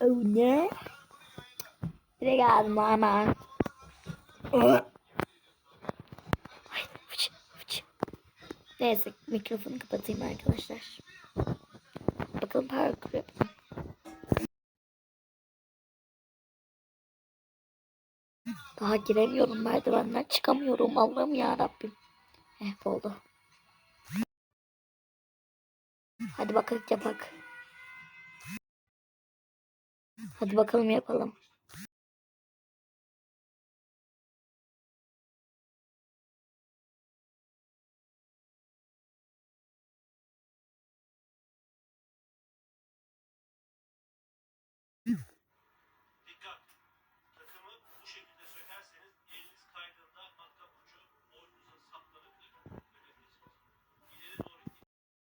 Oh ne? Ay, fıç, fıç. Neyse mikrofonu kapatayım arkadaşlar. Bakalım parkur yapalım. Daha giremiyorum merdivenden çıkamıyorum Allah'ım ya Rabbim. Eh oldu. Hadi bakalım yapak. Hadi bakalım yapalım.